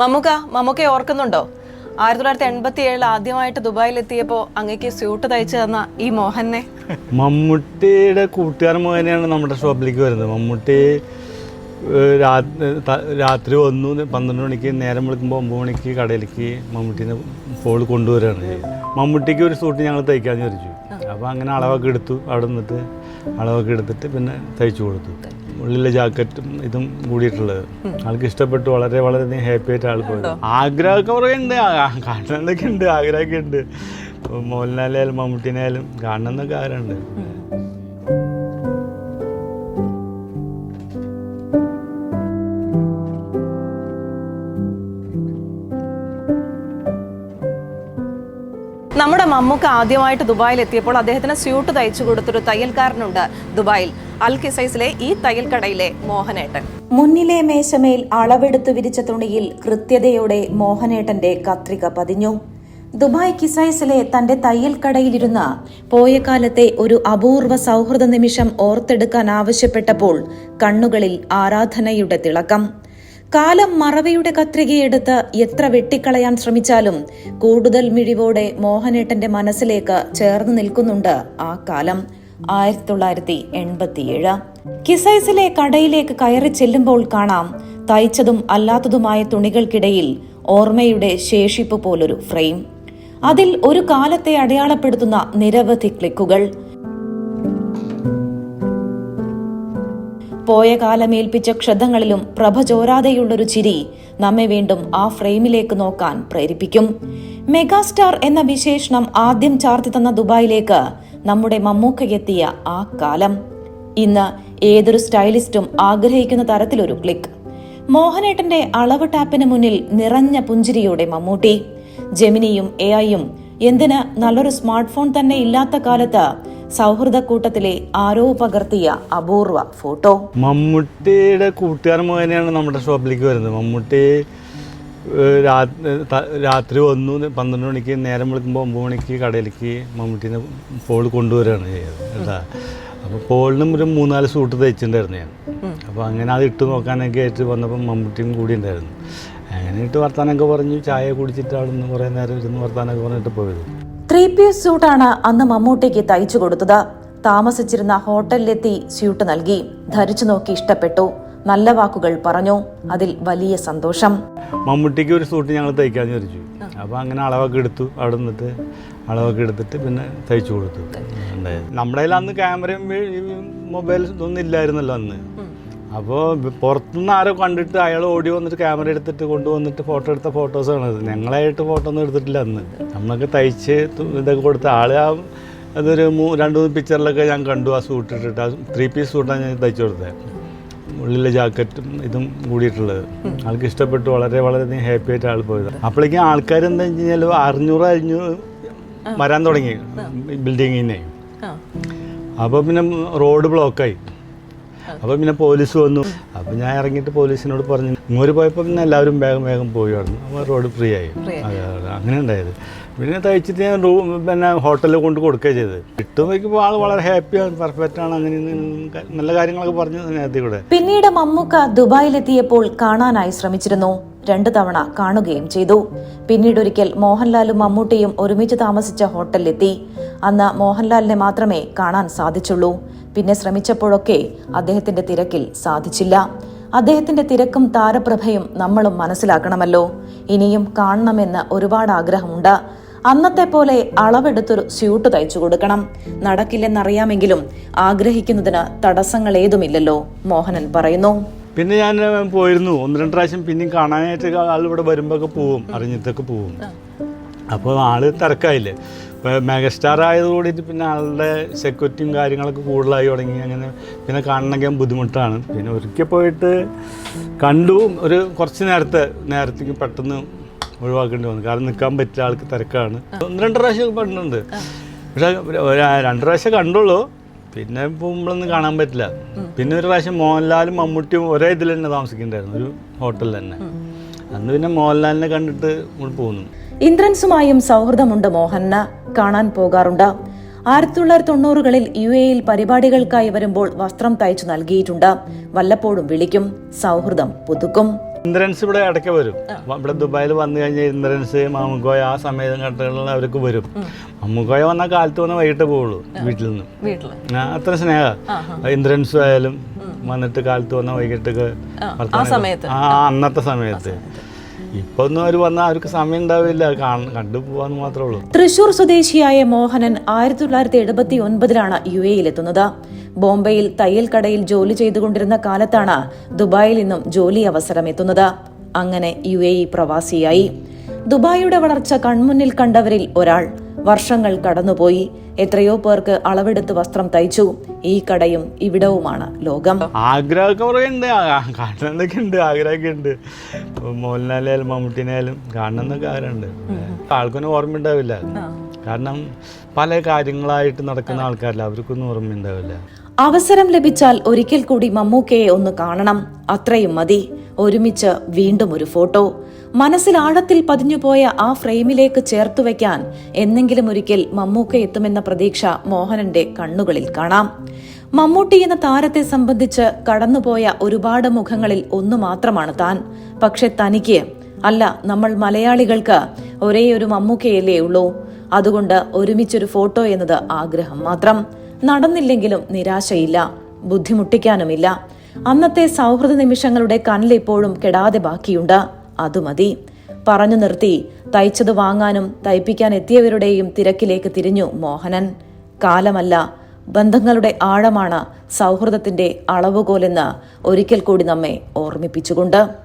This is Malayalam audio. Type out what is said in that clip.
മമ്മുക്ക മമ്മുക്കെ ഓർക്കുന്നുണ്ടോ? ആയിരത്തി തൊള്ളായിരത്തി എൺപത്തി ഏഴിൽ ആദ്യമായിട്ട് ദുബായിൽ എത്തിയപ്പോ അങ്ങേക്ക് സ്യൂട്ട് തയ്ച്ചു തന്ന ഈ മോഹനെ. മമ്മൂട്ടിയുടെ കൂട്ടുകാരൻ മോഹനെയാണ് നമ്മുടെ ഷോപ്പിലേക്ക് വരുന്നത്. മമ്മൂട്ടി രാത്രി വന്നു പന്ത്രണ്ട് മണിക്ക് നേരം വിളിക്കുമ്പോൾ ഒമ്പത് മണിക്ക് കടയിലേക്ക് മമ്മൂട്ടീനെ ഫോൾ ചെയ്യുന്നത് മമ്മൂട്ടിക്ക് ഒരു സൂട്ട് ഞങ്ങൾ തയ്ക്കാമെന്ന് വിചാരിച്ചു. അപ്പോൾ അങ്ങനെ അളവൊക്കെ എടുത്തു. അവിടെ നിന്നിട്ട് അളവൊക്കെ എടുത്തിട്ട് പിന്നെ തയ്ച്ചു കൊടുത്തു. ഉള്ളിലെ ജാക്കറ്റും ഇതും കൂടിയിട്ടുള്ളത്. ആൾക്ക് ഇഷ്ടപ്പെട്ടു വളരെ വളരെ ഹാപ്പി ആയിട്ട് ആൾ പോയത് ആഗ്രഹമൊക്കെ കുറേ ഉണ്ട്. കാണണമെന്നൊക്കെ ഉണ്ട് ആഗ്രഹമൊക്കെ ഉണ്ട്. മോഹൻലാലായാലും മമ്മൂട്ടിനായാലും കാണണം എന്നൊക്കെ ആഗ്രഹമുണ്ട് മമ്മുക്ക ആദ്യമായിട്ട് ദുബായിൽ എത്തിയപ്പോൾ അദ്ദേഹത്തിന് സ്യൂട്ട് തയ്ച്ചു കൊടുത്തൊരു തയ്യൽക്കാരനുണ്ട് ദുബായിൽ. അൽ കിസൈസിലെ ഈ തയ്യൽ കടയിലെ മോഹനേട്ടൻ. മുന്നിലെ മേശമേൽ അളവെടുത്ത് വിരിച്ച തുണിയിൽ കൃത്യതയോടെ മോഹനേട്ടന്റെ കത്രിക പതിഞ്ഞു. ദുബായ് കിസൈസിലെ തന്റെ തയ്യൽ കടയിലിരുന്ന പോയ കാലത്തെ ഒരു അപൂർവ സൗഹൃദ നിമിഷം ഓർത്തെടുക്കാൻ ആവശ്യപ്പെട്ടപ്പോൾ കണ്ണുകളിൽ ആരാധനയുടെ തിളക്കം. കാലം മറവിയുടെ കത്രികയെടുത്ത് എത്ര വെട്ടിക്കളയാൻ ശ്രമിച്ചാലും കൂടുതൽ മിഴിവോടെ മോഹനേട്ടന്റെ മനസ്സിലേക്ക് ചേർന്ന് നിൽക്കുന്നുണ്ട് ആ കാലം. ആയിരത്തി തൊള്ളായിരത്തി എൺപത്തിയേഴ് കിസൈസിലെ കടയിലേക്ക് കയറി ചെല്ലുമ്പോൾ കാണാം തയ്ച്ചതും അല്ലാത്തതുമായ തുണികൾക്കിടയിൽ ഓർമ്മയുടെ ശേഷിപ്പ് പോലൊരു ഫ്രെയിം. അതിൽ ഒരു കാലത്തെ അടയാളപ്പെടുത്തുന്ന നിരവധി ക്ലിക്കുകൾ പോയ കാലമേൽപ്പിച്ച ക്ഷതങ്ങളിലും പ്രഭ ചോരാതെയുള്ളൊരു ചിരി നമ്മെ വീണ്ടും ആ ഫ്രെയിമിലേക്ക് നോക്കാൻ പ്രേരിപ്പിക്കും. മെഗാസ്റ്റാർ എന്ന വിശേഷണം ആദ്യം ചാർത്തി തന്ന ദുബായിലേക്ക് നമ്മുടെ മമ്മൂക്കയെത്തിയ ആ കാലം. ഇന്ന് ഏതൊരു സ്റ്റൈലിസ്റ്റും ആഗ്രഹിക്കുന്ന തരത്തിലൊരു ക്ലിക്ക്. മോഹനേട്ടന്റെ അളവ് ടാപ്പിന് മുന്നിൽ നിറഞ്ഞ പുഞ്ചിരിയോടെ മമ്മൂട്ടി. ജെമിനിയും എ ഐയും എന്തിന് നല്ലൊരു സ്മാർട്ട് ഫോൺ തന്നെ ഇല്ലാത്ത കാലത്ത് സൗഹൃദ കൂട്ടത്തിലെ ആരോ പകർത്തിയ അപൂർവ ഫോട്ടോ. മമ്മൂട്ടിയുടെ കൂട്ടുകാരൻ മുഖേനയാണ് നമ്മുടെ ഷോപ്പിലേക്ക് വരുന്നത്. മമ്മൂട്ടി രാത്രി വന്നു പന്ത്രണ്ട് മണിക്ക് നേരം വിളിക്കുമ്പോൾ ഒമ്പത് മണിക്ക് കടയിലേക്ക് മമ്മൂട്ടീനെ പോൾ കൊണ്ടുവരികയാണ് ചെയ്യുന്നത് കേട്ടാ. അപ്പോൾ പോളിനും ഒരു മൂന്നാൽ സൂട്ട് തയ്ച്ചിട്ടുണ്ടായിരുന്നു ഞാൻ. അപ്പോൾ അങ്ങനെ അത് ഇട്ട് നോക്കാനൊക്കെ ആയിട്ട് വന്നപ്പോൾ മമ്മൂട്ടിയും കൂടി ഉണ്ടായിരുന്നു. അങ്ങനെ ഇട്ട് വർത്താനൊക്കെ പറഞ്ഞു ചായ കുടിച്ചിട്ട് അവിടെ നിന്ന് കുറേ നേരം ഇരുന്ന് വർത്താനൊക്കെ പറഞ്ഞിട്ട് പോയത്. ത്രീ പീസ് സ്യൂട്ടാണ് അന്ന് മമ്മൂട്ടിക്ക് തയ്ച്ചു കൊടുത്തത്. താമസിച്ചിരുന്ന ഹോട്ടലിലെത്തി സ്യൂട്ട് നൽകി. ധരിച്ചു നോക്കി ഇഷ്ടപ്പെട്ടു. നല്ല വാക്കുകൾ പറഞ്ഞു. അതിൽ വലിയ സന്തോഷം. മമ്മൂട്ടിക്ക് ഒരു സൂട്ട് ഞങ്ങൾ തയ്ക്കാന്ന് വിചാരിച്ചു. അപ്പോൾ അങ്ങനെ അളവൊക്കെ എടുത്തു. അവിടെ നിന്നിട്ട് അളവൊക്കെ എടുത്തിട്ട് പിന്നെ തയ്ച്ചു കൊടുത്തു. നമ്മുടെ കയ്യിൽ അന്ന് ക്യാമറയും മൊബൈൽ ഇതൊന്നും ഇല്ലായിരുന്നല്ലോ അന്ന്. അപ്പോൾ പുറത്തുനിന്ന് ആരോ കണ്ടിട്ട് അയാൾ ഓടി വന്നിട്ട് ക്യാമറ എടുത്തിട്ട് കൊണ്ടുവന്നിട്ട് ഫോട്ടോ എടുത്ത ഫോട്ടോസാണ് ഇത് ഞങ്ങളായിട്ട് ഫോട്ടോ ഒന്നും എടുത്തിട്ടില്ല അന്ന്. നമ്മളൊക്കെ തയ്ച്ച് ഇതൊക്കെ കൊടുത്ത ആൾ ആ അതൊരു മൂ രണ്ട് മൂന്ന് പിക്ചറിലൊക്കെ ഞാൻ കണ്ടു ആ സൂട്ട് ഇട്ടിട്ട്. ആ ത്രീ പീസ് സൂട്ടാണ് ഞാൻ തയ്ച്ചു കൊടുത്തത്. ഉള്ളിലെ ജാക്കറ്റും ഇതും കൂടിയിട്ടുള്ളത്. ആൾക്ക് ഇഷ്ടപ്പെട്ടു. വളരെ വളരെയധികം ഹാപ്പി ആയിട്ട് ആൾ പോയത്. അപ്പോഴേക്കും ആൾക്കാർ എന്താ വെച്ച് കഴിഞ്ഞാൽ അറുന്നൂറ് അഞ്ഞൂറ് വരാൻ തുടങ്ങി ബിൽഡിങ്ങിനെ അപ്പോൾ പിന്നെ റോഡ് ബ്ലോക്കായി അപ്പോൾ പിന്നെ പോലീസ് വന്നു. അപ്പോൾ ഞാൻ ഇറങ്ങിയിട്ട് പോലീസിനോട് പറഞ്ഞു ഇങ്ങോട്ട് പോയപ്പോൾ പിന്നെ എല്ലാവരും വേഗം വേഗം പോയി പറഞ്ഞു അപ്പോൾ റോഡ് ഫ്രീ ആയി. അതെ അതെ അങ്ങനെ ഉണ്ടായത്. പിന്നെ തയ്ച്ചിട്ട് ഞാൻ റൂം പിന്നെ ഹോട്ടലിൽ കൊണ്ട് കൊടുക്കുകയാണ് ചെയ്തത്. കിട്ടും വയ്ക്കുമ്പോൾ ആൾ വളരെ ഹാപ്പിയാണ് പെർഫെക്റ്റ് ആണ്. അങ്ങനെ നല്ല കാര്യങ്ങളൊക്കെ പറഞ്ഞു കൂടെ. പിന്നീട് മമ്മൂക്ക ദുബായിലെത്തിയപ്പോൾ കാണാനായി ശ്രമിച്ചിരുന്നു. രണ്ടു തവണ കാണുകയും ചെയ്തു. പിന്നീട് ഒരിക്കൽ മോഹൻലാലും മമ്മൂട്ടിയും ഒരുമിച്ച് താമസിച്ച ഹോട്ടലിലെത്തി. അന്ന് മോഹൻലാലിനെ മാത്രമേ കാണാൻ സാധിച്ചുള്ളൂ. പിന്നെ ശ്രമിച്ചപ്പോഴൊക്കെ അദ്ദേഹത്തിന്റെ തിരക്കിൽ സാധിച്ചില്ല. അദ്ദേഹത്തിന്റെ തിരക്കും താരപ്രഭയും നമ്മളും മനസ്സിലാക്കണമല്ലോ. ഇനിയും കാണണമെന്ന് ഒരുപാട് ആഗ്രഹമുണ്ട്. അന്നത്തെ പോലെ അളവെടുത്തൊരു സ്യൂട്ട് തയ്ച്ചു കൊടുക്കണം. നടക്കില്ലെന്നറിയാമെങ്കിലും ആഗ്രഹിക്കുന്നതിന് തടസ്സങ്ങൾ ഏതുമില്ലല്ലോ മോഹനൻ പറയുന്നു. പിന്നെ ഞാൻ പോയിരുന്നു. ഒന്ന് രണ്ട് പ്രാവശ്യം പിന്നെയും കാണാനായിട്ട് ആൾ ഇവിടെ വരുമ്പോൾ ഒക്കെ പോവും. അറിഞ്ഞിട്ടൊക്കെ പോവും. അപ്പോൾ ആൾ തിരക്കായില്ലേ? ഇപ്പോൾ മെഗാസ്റ്റാർ ആയതുകൂടിയിട്ട് പിന്നെ ആളുടെ സെക്യൂരിറ്റിയും കാര്യങ്ങളൊക്കെ കൂടുതലായി തുടങ്ങി. അങ്ങനെ പിന്നെ കാണണമെങ്കിൽ ബുദ്ധിമുട്ടാണ്. പിന്നെ ഒരിക്കൽ പോയിട്ട് കണ്ടു. ഒരു കുറച്ച് നേരത്തെ നേരത്തേക്ക് പെട്ടെന്ന് ഒഴിവാക്കേണ്ടി വന്നു. കാരണം നിൽക്കാൻ പറ്റില്ല ആൾക്ക് തിരക്കാണ്. ഒന്ന് രണ്ട് പ്രാവശ്യം പണ്ടുണ്ട് പക്ഷേ രണ്ട് പ്രാവശ്യം കണ്ടുള്ളൂ. പിന്നെ പോകുമ്പോഴൊന്നും കാണാൻ പറ്റില്ല. പിന്നെ ഒരു പ്രാവശ്യം മോഹൻലാലും മമ്മൂട്ടിയും ഒരേ ഇതിൽ തന്നെ താമസിക്കുന്നുണ്ടായിരുന്നു. ഒരു ഹോട്ടലിൽ തന്നെ. അന്ന് പിന്നെ മോഹൻലാലിനെ കണ്ടിട്ട് ഇങ്ങോട്ട് പോന്നു. ഇന്ദ്രൻസുമായും സൗഹൃദമുണ്ട് മോഹന് കാണാൻ പോകാറുണ്ട്. ആയിരത്തി തൊള്ളായിരത്തി തൊണ്ണൂറുകളിൽ യു എയിൽ പരിപാടികൾക്കായി വരുമ്പോൾ വസ്ത്രം തയ്ച്ചു നൽകിയിട്ടുണ്ട്. വല്ലപ്പോഴും വിളിക്കും സൗഹൃദം പുതുക്കും. ഇന്ദ്രൻസ് ഇവിടെ ഇടയ്ക്ക് വരും. ഇവിടെ ദുബായിൽ വന്നു കഴിഞ്ഞാൽ ഇന്ദ്രൻസ് മമ്മുക്കോയ ആ സമയം ഘട്ടങ്ങളിൽ അവർക്ക് വരും. മമ്മുക്കോയ വന്ന കാലത്ത് വന്ന് വൈകിട്ട് പോവുള്ളൂ വീട്ടിൽ നിന്ന് ആ, അത്ര സ്നേഹ. ഇന്ദ്രൻസ് ആയാലും വന്നിട്ട് കാലത്ത് വന്ന വൈകിട്ടൊക്കെ. ആ അന്നത്തെ സമയത്ത്. മാത്രമേ ഉള്ളൂ. തൃശൂർ സ്വദേശിയായ മോഹനൻ ആയിരത്തി തൊള്ളായിരത്തി എഴുപത്തി ഒൻപതിലാണ് യു എയിലെത്തുന്നത് ബോംബെയിൽ തയ്യൽ കടയിൽ ജോലി ചെയ്തുകൊണ്ടിരുന്ന കാലത്താണ് ദുബായിൽ നിന്നും ജോലി അവസരം എത്തുന്നത് അങ്ങനെ യു എ പ്രവാസിയായി. ദുബായിയുടെ വളർച്ച കൺമുന്നിൽ കണ്ടവരിൽ ഒരാൾ. വർഷങ്ങൾ കടന്നുപോയി. എത്രയോ പേർക്ക് അളവെടുത്ത് വസ്ത്രം തയ്ച്ചു. ഈ കടയും ഇവിടവുമാണ് ലോകം. ആഗ്രഹമൊക്കെ കുറേ ഉണ്ട്. കാണണമെന്നൊക്കെ ഉണ്ട്? ആഗ്രഹമൊക്കെ ഉണ്ട്. മോഹൻലാലായാലും മമ്മൂട്ടിനായാലും കാണണമെന്നൊക്കെ ആഗ്രഹമുണ്ട്. ആൾക്കൊന്നും ഓർമ്മ ഉണ്ടാവില്ല കാരണം പല കാര്യങ്ങളായിട്ട് നടക്കുന്ന ആൾക്കാരല്ല. അവർക്കൊന്നും ഓർമ്മ ഉണ്ടാവില്ല അവസരം ലഭിച്ചാൽ ഒരിക്കൽ കൂടി മമ്മൂക്കയെ ഒന്ന് കാണണം. അത്രയും മതി. ഒരുമിച്ച് വീണ്ടും ഒരു ഫോട്ടോ. മനസ്സിൽ ആഴത്തിൽ പതിഞ്ഞുപോയ ആ ഫ്രെയിമിലേക്ക് ചേർത്തു വെക്കാൻ എന്നെങ്കിലും ഒരിക്കൽ മമ്മൂക്ക എത്തുമെന്ന പ്രതീക്ഷ മോഹനന്റെ കണ്ണുകളിൽ കാണാം. മമ്മൂട്ടി എന്ന താരത്തെ സംബന്ധിച്ച് കടന്നുപോയ ഒരുപാട് മുഖങ്ങളിൽ ഒന്നു മാത്രമാണ് താൻ. പക്ഷെ തനിക്ക് അല്ല നമ്മൾ മലയാളികൾക്ക് ഒരേ ഒരു മമ്മൂക്കയല്ലേ ഉള്ളൂ. അതുകൊണ്ട് ഒരുമിച്ചൊരു ഫോട്ടോ എന്നത് ആഗ്രഹം മാത്രം. നടന്നില്ലെങ്കിലും നിരാശയില്ല ബുദ്ധിമുട്ടിക്കാനുമില്ല. അന്നത്തെ സൗഹൃദ നിമിഷങ്ങളുടെ കണ്ണിലിപ്പോഴും കെടാതെ ബാക്കിയുണ്ട്. അത് മതി. പറഞ്ഞു നിർത്തി. തയ്ച്ചത് വാങ്ങാനും തയ്പ്പിക്കാൻ എത്തിയവരുടെയും തിരക്കിലേക്ക് തിരിഞ്ഞു മോഹനൻ. കാലമല്ല. ബന്ധങ്ങളുടെ ആഴമാണ് സൗഹൃദത്തിന്റെ അളവുകോലെന്ന് ഒരിക്കൽ കൂടി നമ്മെ ഓർമ്മിപ്പിച്ചുകൊണ്ട്.